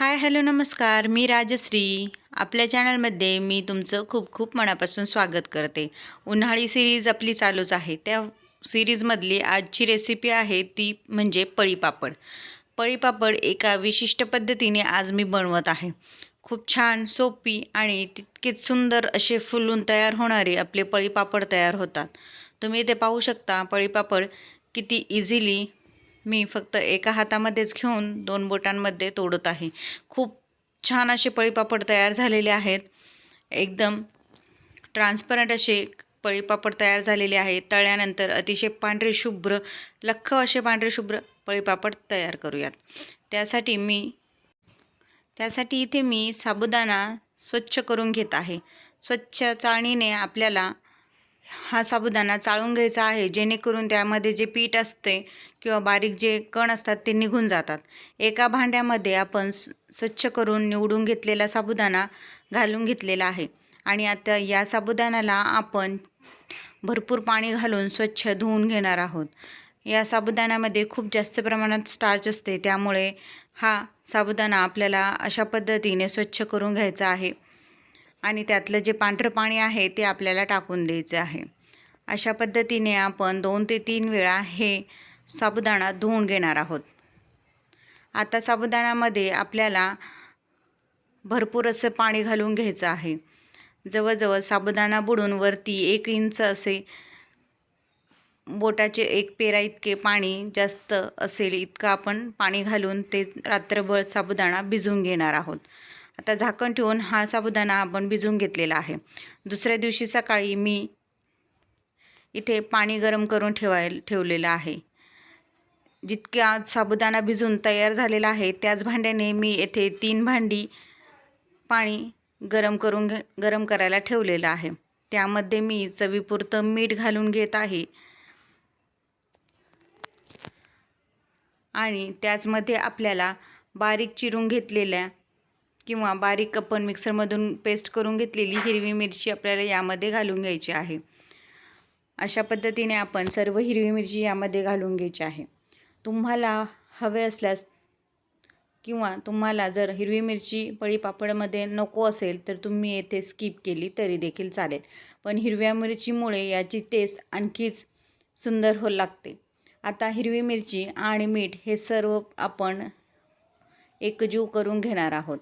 Hi hello नमस्कार. मी राजश्री. आपल्या चॅनलमध्ये मी तुमचं खूप खूप मनापासून स्वागत करते. उन्हाळी सिरीज आपली चालूच आहे. त्या सिरीजमधली आजची रेसिपी आहे ती म्हणजे पळीपापड पळीपापड एका विशिष्ट पद्धतीने आज मी बनवत आहे. खूप छान सोपी आणि तितकेच सुंदर असे फुलून तयार होणारे आपले पळीपापड तयार होतात. तुम्ही ते पाहू शकता पळीपापड किती इझिली मी फक्त एका हातामध्येच घेऊन दोन बोटांमध्ये तोडत आहे. खूप छान असे पळीपापड तयार झालेले आहेत. एकदम ट्रान्सपरंट असे पळीपापड तयार झालेले आहेत. तळल्यानंतर अतिशय पांढरे शुभ्र लख्ख असे पांढरे शुभ्र पळीपापड तयार करूयात. त्यासाठी मी त्यासाठी इथे मी साबुदाणा स्वच्छ करून घेत आहे. स्वच्छ चाळणीने आपल्याला हा साबुदाणा चाळून घ्यायचा आहे जेणेकरून त्यामध्ये जे पीठ असते किंवा बारीक जे कण असतात ते निघून जातात. एका भांड्यामध्ये आपण स्वच्छ करून निवडून घेतलेला साबुदाणा घालून घेतलेला आहे. आणि आता या साबुदाण्याला आपण भरपूर पाणी घालून स्वच्छ धुवून घेणार आहोत. या साबुदाण्यामध्ये खूप जास्त प्रमाणात स्टार्च असते त्यामुळे हा साबुदाणा आपल्याला अशा पद्धतीने स्वच्छ करून घ्यायचा आहे. आणि त्यातलं जे पांढरं पाणी आहे ते आपल्याला टाकून द्यायचं आहे. अशा पद्धतीने आपण दोन ते तीन वेळा हे साबुदाणा धुवून घेणार आहोत. आता साबुदाण्यामध्ये आपल्याला भरपूर असं पाणी घालून घ्यायचं आहे. जवळजवळ साबुदाणा बुडून वरती एक इंच असे बोटाचे एक पेरा इतके पाणी जास्त असेल इतकं आपण पाणी घालून ते रात्रभर साबुदाणा भिजवून घेणार आहोत. आता झाकण ठेवून हा साबुदाणा आपण भिजवून घेतलेला आहे. दुसऱ्या दिवशी सकाळी मी इथे पाणी गरम करून ठेवाय ठेवलेलं आहे. जितक्या साबुदाणा भिजून तयार झालेला आहे त्याच भांड्याने मी येथे तीन भांडी पाणी गरम करून घे गरम करायला ठेवलेलं आहे. त्यामध्ये मी चवीपुरतं मीठ घालून घेत आहे. आणि त्याचमध्ये आपल्याला बारीक चिरून घेतलेल्या किंवा बारीक आपण मिक्सरमधून पेस्ट करून घेतलेली हिरवी मिरची आपल्याला यामध्ये घालून घ्यायची आहे. अशा पद्धतीने आपण सर्व हिरवी मिरची यामध्ये घालून घ्यायची आहे. तुम्हाला हवे असल्यास किंवा तुम्हाला जर हिरवी मिरची पळीपापडमध्ये नको असेल तर तुम्ही येथे स्किप केली तरी देखील चालेल. पण हिरव्या मिरचीमुळे याची टेस्ट आणखीच सुंदर हो लागते. आता हिरवी मिरची आणि मीठ हे सर्व आपण एकजीव करून घेणार आहोत.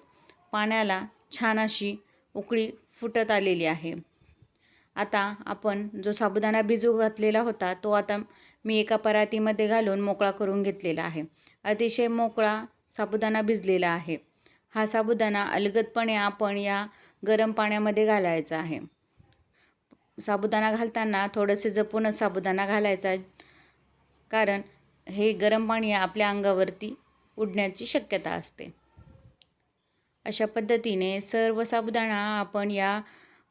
पाण्याला छान अशी उकळी फुटत आलेली आहे. आता आपण जो साबुदाणा भिजू घातलेला होता तो आता मी एका परातीमध्ये घालून मोकळा करून घेतलेला आहे. अतिशय मोकळा साबुदाणा भिजलेला आहे. हा साबुदाणा अलगदपणे आपण या गरम पाण्यामध्ये घालायचा आहे. साबुदाणा घालताना थोडंसे जपूनच साबुदाणा घालायचा कारण हे गरम पाणी आपल्या अंगावरती उडण्याची शक्यता असते. अशा पद्धतीने सर्व साबुदाणा आपण या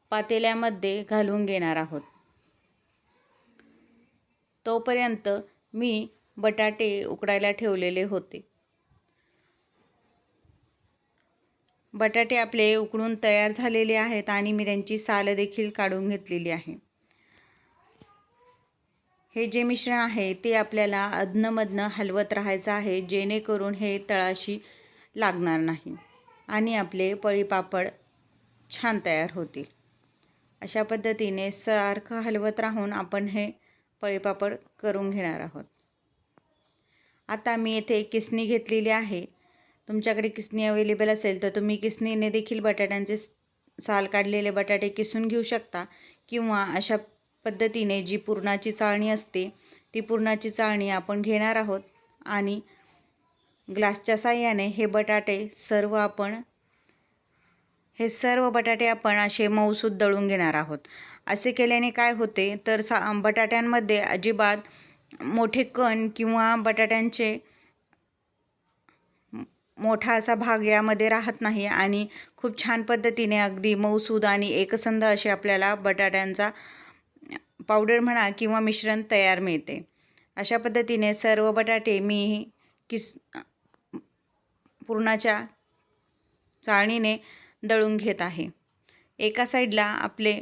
पातेल्यामध्ये घालून घेणार आहोत. तोपर्यंत मी बटाटे उकडायला ठेवलेले होते. बटाटे आपले उकडून तयार झालेले आहेत आणि मी त्यांची साल देखील काढून घेतलेली आहे. हे जे मिश्रण आहे ते आपल्याला अधनमधनं हलवत राहायचं आहे जेणेकरून हे तळाशी लागणार नाही. आणि आपले पळीपापड छान तयार होतील. अशा पद्धतीने सारखं हलवत राहून आपण हे पळीपापड करून घेणार आहोत. आता मी येथे किसणी घेतलेली आहे. तुमच्याकडे किसणी अवेलेबल असेल तर तुम्ही किसणीने देखील बटाट्यांचे साल काढलेले बटाटे किसून घेऊ शकता किंवा अशा पद्धतीने जी पुरणाची चाळणी असते ती पुरणाची चाळणी आपण घेणार आहोत आणि ग्लासच्या साह्याने हे बटाटे सर्व आपण हे सर्व बटाटे आपण असे मऊसूद दळून घेणार आहोत. असे केल्याने काय होते? तर सा बटाट्यांमध्ये अजिबात मोठे कण किंवा बटाट्यांचे मोठा असा भाग यामध्ये राहत नाही आणि खूप छान पद्धतीने अगदी मऊसूद आणि एकसंध असे आपल्याला बटाट्यांचा पावडर म्हणा किंवा मिश्रण तयार मिळते. अशा पद्धतीने सर्व बटाटे मी किस पूर्णाच्या चाळणीने दळून घेत आहे. एका साईडला आपले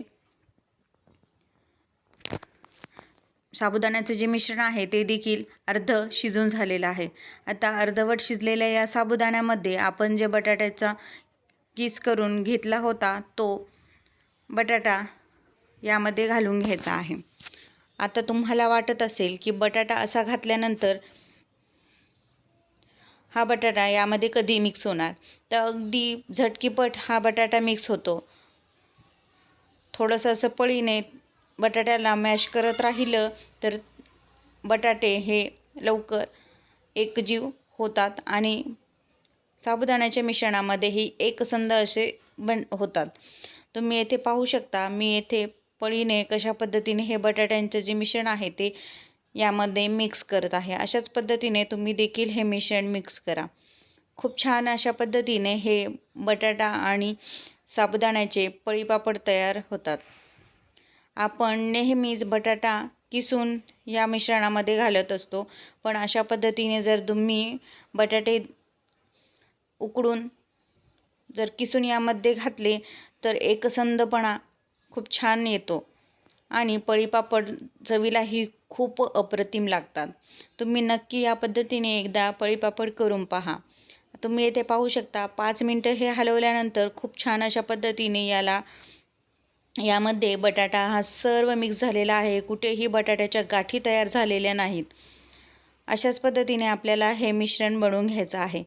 साबुदाण्याचं जे मिश्रण आहे ते देखील अर्ध शिजून झालेलं आहे. आता अर्धवट शिजलेल्या या साबुदाण्यामध्ये आपण जे बटाट्याचा किस करून घेतला होता तो बटाटा यामध्ये घालून घ्यायचा आहे. आता तुम्हाला वाटत असेल की बटाटा असा घातल्यानंतर हा बटाटा यामध्ये कधी मिक्स होणार? तर अगदी झटकीपट हा बटाटा मिक्स होतो. थोडंसं असं पळीने बटाट्याला मॅश करत राहिलं तर बटाटे हे लवकर एकजीव होतात आणि साबुदाण्याच्या मिश्रणामध्येही एकसंध असे बन होतात. तुम्ही येथे पाहू शकता मी येथे पळीने कशा पद्धतीने हे बटाट्यांचं जे मिश्रण आहे ते यामध्ये मिक्स करत आहे. अशाच पद्धतीने तुम्ही देखील हे मिश्रण मिक्स करा. खूप छान अशा पद्धतीने हे बटाटा आणि साबुदाण्याचे पळीपापड तयार होतात. आपण नेहमीच बटाटा किसून या मिश्रणामध्ये घालत असतो. पण अशा पद्धतीने जर तुम्ही बटाटे उकडून जर किसून यामध्ये घातले तर एकसंधपणा खूप छान येतो. आणि पळीपापड चवीलाही खूप अप्रतिम लागतात. तुम्ही नक्की या पद्धतीने एकदा पळीपापड करून पहा. तुम्ही येथे पाहू शकता पाच मिनटं हे हलवल्यानंतर खूप छान अशा पद्धतीने याला यामध्ये बटाटा हा सर्व मिक्स झालेला आहे. कुठेही बटाट्याच्या गाठी तयार झालेल्या नाहीत. अशाच पद्धतीने आपल्याला हे मिश्रण बनवून घ्यायचं आहे.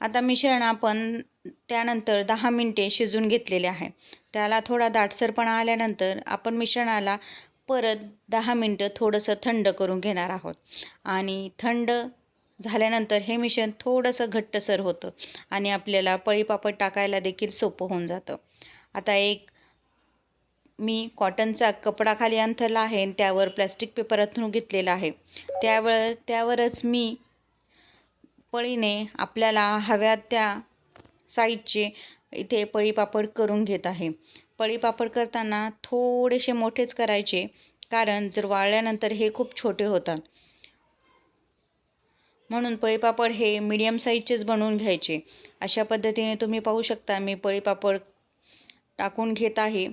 आता मिश्रण आपण त्यानंतर दहा मिनटे शिजून घेतलेले आहे. त्याला थोडा दाटसरपणा आल्यानंतर आपण मिश्रणाला परत दहा मिनटं थोडंसं थंड करून घेणार आहोत. आणि थंड झाल्यानंतर हे मिश्रण थोडंसं घट्टसर होतं आणि आपल्याला पळीपापड टाकायला देखील सोपं होऊन जातं. आता एक मी कॉटनचा कपडा खाली अंथरला आहे आणि त्यावर प्लॅस्टिक पेपर अथरून घेतलेला आहे. त्यावर त्यावरच मी पळीने आपल्याला हव्या त्या साईजचे इथे पळीपापड करून घेत आहे. पळीपापड करताना थोडेसे मोठेच करायचे कारण जर वाळल्यानंतर हे खूप छोटे होतात. म्हणून पळीपापड हे मीडियम साईजचेच बनवून घ्यायचे. अशा पद्धतीने तुम्ही पाहू शकता मी पळीपापड टाकून घेत आहे.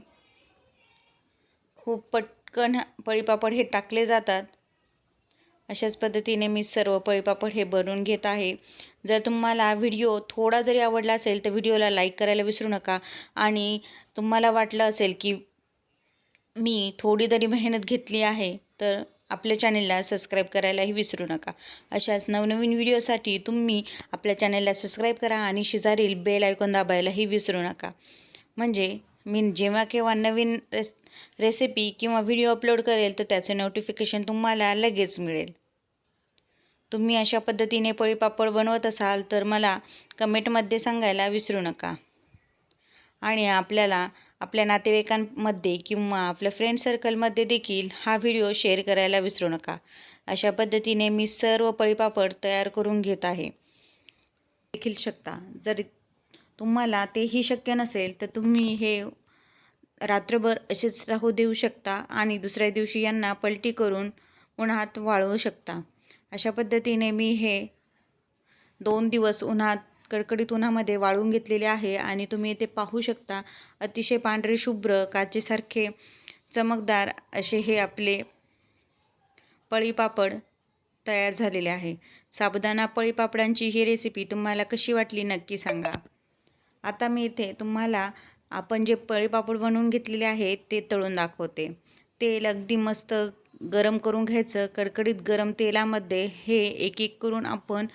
खूप पटकन पळीपापड हे टाकले जातात. अशाच पद्धतीने मी सर्व पळीपापड हे बनवून घेत आहे. जर तुम्हाला व्हिडिओ थोडा जरी आवडला असेल तर व्हिडिओला लाईक करायला विसरू नका. आणि तुम्हाला वाटलं असेल की मी थोडी तरी मेहनत घेतली आहे तर आपल्या चॅनेलला सबस्क्राईब करायलाही विसरू नका. अशाच नवनवीन व्हिडिओसाठी तुम्ही आपल्या चॅनेलला सबस्क्राईब करा आणि शेजारील बेल आयकॉन दाबायलाही विसरू नका. म्हणजे मी जेव्हा केव्हा नवीन रेस रेसिपी किंवा व्हिडिओ अपलोड करेल तर त्याचे नोटिफिकेशन तुम्हाला लगेच मिळेल. तुम्ही अशा पद्धतीने पळीपापड बनवत असाल तर मला कमेंटमध्ये सांगायला विसरू नका. आणि आपल्याला आपल्या नातेवाईकांमध्ये किंवा आपल्या फ्रेंड सर्कलमध्ये देखील हा व्हिडिओ शेअर करायला विसरू नका. अशा पद्धतीने मी सर्व पळीपापड तयार करून घेत आहे. देखील शकता. जर तुम्हाला तेही शक्य नसेल तर तुम्ही हे रात्रभर असेच राहू देऊ शकता आणि दुसऱ्या दिवशी यांना पलटी करून उन्हात वाळवू शकता. अशा पद्धतीने मी हे दोन दिवस उन्हात कडकडीत उन्हामध्ये वाळून घेतलेले आहे आणि तुम्ही ते पाहू शकता अतिशय पांढरे शुभ्र काचेसारखे चमकदार असे हे आपले पळीपापड तयार झालेले आहे. साबुदाणा पळीपापडांची ही रेसिपी तुम्हाला कशी वाटली नक्की सांगा. आता मी इथे तुम्हाला आपण जे पळीपापड बनवून घेतलेले आहे ते तळून दाखवते. तेल अगदी मस्त गरम करून घ्यायचं. कडकडीत गरम तेलामध्ये हे एक एक करून आपण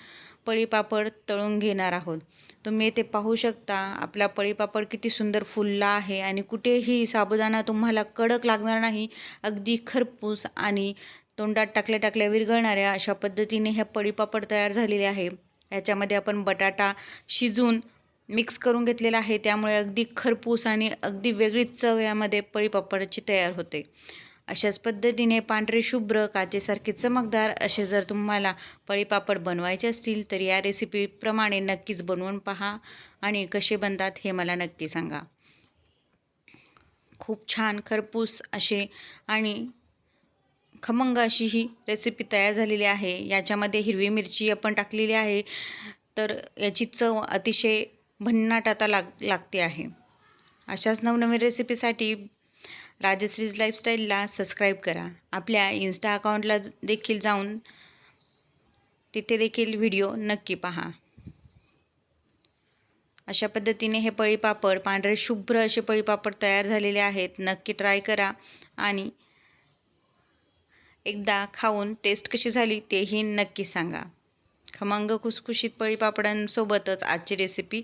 पळीपापड तळून घेणार आहोत. तुम्ही ते पाहू शकता आपला पळीपापड किती सुंदर फुलला आहे आणि कुठेही साबुदाणा तुम्हाला कडक लागणार नाही. अगदी खरपूस आणि तोंडात टाकल्या टाकल्या विरघळणाऱ्या अशा पद्धतीने हे पळीपापड तयार झालेले आहे. याच्यामध्ये आपण बटाटा शिजून मिक्स करून घेतलेला आहे. त्यामुळे अगदी खरपूस आणि अगदी वेगळीच चव यामध्ये पळीपापडाची तयार होते. अशाच पद्धतीने पांढरे शुभ्र काचेसारखे चमकदार असे जर तुम्हाला पळीपापड बनवायचे असतील तर या रेसिपीप्रमाणे नक्कीच बनवून पहा आणि कसे बनतात हे मला नक्की सांगा. खूप छान खरपूस असे आणि खमंग अशी ही रेसिपी तयार झालेली आहे. याच्यामध्ये हिरवी मिरची आपण टाकलेली आहे. तर याची चव अतिशय भन्नाट आता लाग लागते आहे. अशाच नवनवीन रेसिपीसाठी राजश्रीज लाईफस्टाईलला सबस्क्राईब करा. आपल्या इन्स्टा अकाउंटला देखील जाऊन तिथे देखील व्हिडिओ नक्की पहा. अशा पद्धतीने हे पळीपापड पांढरे शुभ्र असे पळीपापड तयार झालेले आहेत. नक्की ट्राय करा आणि एकदा खाऊन टेस्ट कशी झाली तेही नक्की सांगा. खमंग खुसखुशीत पळीपापडांसोबतच आजची रेसिपी